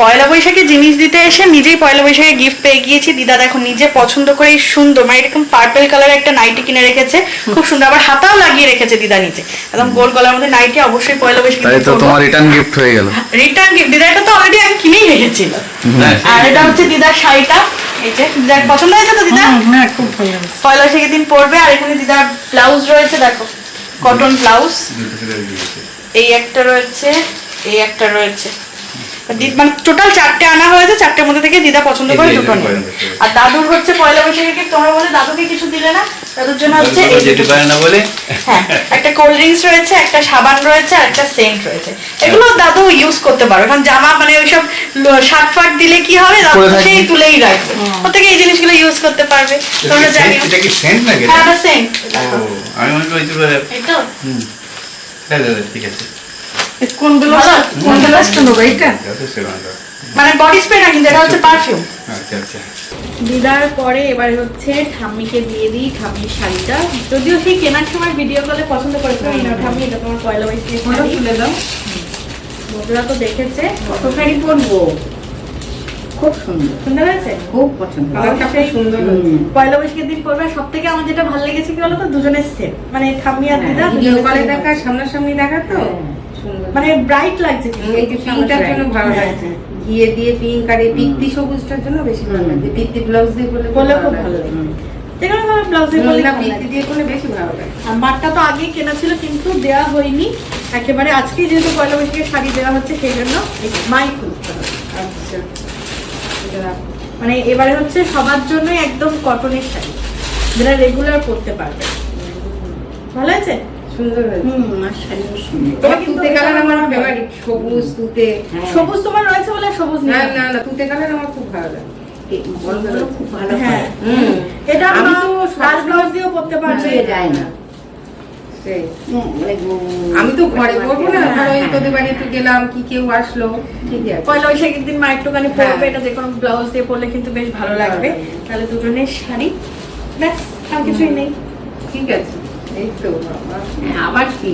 পয়লা বৈশাখে জিনিস দিতে এসে নিজেই পয়লা বৈশাখে গিফট পেয়ে গিয়েছি। দিদা দেখো নিজে পছন্দ করে এই সুন্দর মানে এরকম পার্পল কালারের একটা নাইটি কিনে রেখেছে। খুব সুন্দর আবার হাতাও লাগিয়ে রেখেছে দিদা নিচে একদম গোল গলার মধ্যে নাইটি অবশ্যই পয়লা বৈশাখে তাই তো তোমার রিটার্ন গিফট হয়ে গেল। রিটার্ন গিফট দিদা এটা তো অলরেডি আমি কিনেই রেখেছিল আর এটা হচ্ছে দিদার শাড়িটা। এই যে দিদার পছন্দ হয়েছে তো দিদা? হ্যাঁ খুব ভালো লাগছে পয়লা বৈশাখের দিন পরবে আর এখানে দিদার ব্লাউজ রয়েছে দেখো কটন ব্লাউজ এই একটা রয়েছে এই একটা রয়েছে। মানে টোটাল চারটে আনা হয়েছে চারটের মধ্যে থেকে দিদা পছন্দ করে দুটো এটা বৈশাখে। আর দাদুর হচ্ছে পয়লা বৈশাখে gift, তোমরা বলে দাদুকে কিছু দিলে না দাদুর জন্য হচ্ছে যেতে পারে না বলে। হ্যাঁ একটা কোল্ড ড্রিঙ্কস রয়েছে একটা সাবান রয়েছে আর একটা সেন্ট রয়েছে। এগুলো দাদু ইউজ করতে পারবে কারণ জামা মানে ওইসব শার্ট ফাট দিলে কি হবে দাদু পরে সেই তুলেই রাখবে। থেকে এই জিনিসগুলো ইউজ করতে পারবে। তোমরা জানিও। এটা কি সেন্ট নাকি? হ্যাঁ সেন্ট আমি মনে বলে এই তো। হুম। হ্যাঁ দাদা ঠিক আছে। কোন ব্লাউজ কোন ব্লাউজটা নেব এইটা মানে বডি স্প্রে না কিন্তু এটা হচ্ছে পারফিউম আচ্ছা আচ্ছা। দিদার পরে এবার হচ্ছে ঠাম্মিকে দিয়ে দিই ঠাম্মির শাড়িটা। যদিও সেই কেনার সময় ভিডিও কলে পছন্দ করেছিল এই নাও ঠাম্মি এটা তোমার পয়লা ফটো তুলে দাও। বন্ধুরা তো দেখেছে কত শাড়ি পরবো? খুব সুন্দর। সুন্দর হয়েছে? খুব পছন্দ। কালারটা সুন্দর পয়লা বৈশাখের দিন করবে সব থেকে আমার যেটা ভালো লেগেছে কি বলতো? দুজনের সেট মানে ঠাম্মি আর দিদা ভিডিও কলে দেখা সামনাসামনি দেখা তো। সুন্দর মানে ব্রাইট লাগছে এই যে পিঙ্কটার জন্য ভালো লাগছে ঘিয়ে দিয়ে পিঙ্ক আর এই পিত্তি সবুজটার জন্য বেশি ভালো লাগছে পিত্তি ব্লাউজ দিয়ে করলে খুব ভালো লাগে। যেকোনো ধরনের ব্লাউজ দিয়ে পরলে ভালো পিত্তি লাগে। দিয়ে করলে বেশি ভালো লাগে। আর তো আগেই কেনা ছিল কিন্তু দেওয়া হয়নি। একেবারে আজকেই যেহেতু পয়লা বৈশাখের শাড়ি দেওয়া হচ্ছে সেই জন্য মাই খুলতে হবে। আচ্ছা। মানে এবারে হচ্ছে সবার জন্যই একদম কটনের শাড়ি যেটা রেগুলার পরতে পারবে। ভালো আছে? সুন্দর হয়েছে হুম আর শাড়িও সুন্দর তোমার তুতে কালার আমার ফেভারিট সবুজ তুতে। সবুজ তোমার রয়েছে বলে সবুজ না না না তুতে কালার আমার খুব ভালো লাগে। খুব ভালো হ্যাঁ। এটা আমি তো তো ব্লাউজ দিয়েও পরতে পারবে যায় না। সেই। হুম, উম, আমি তো ঘরে পরবো না। হ্যাঁ, ধরো এই হ্যাঁ। তোদের বাড়িতে গেলাম কি কেউ আসলো ঠিক আছে। পয়লা বৈশাখের দিন মা একটুখানি পরবে হ্যাঁ। এটা যে কোনো ব্লাউজ দিয়ে পরলে কিন্তু বেশ ভালো লাগবে ভালো লাগবে। তাহলে দুজনের শাড়ি ব্যাস আর কিছুই নেই। ঠিক আছে। এই তো আবার কি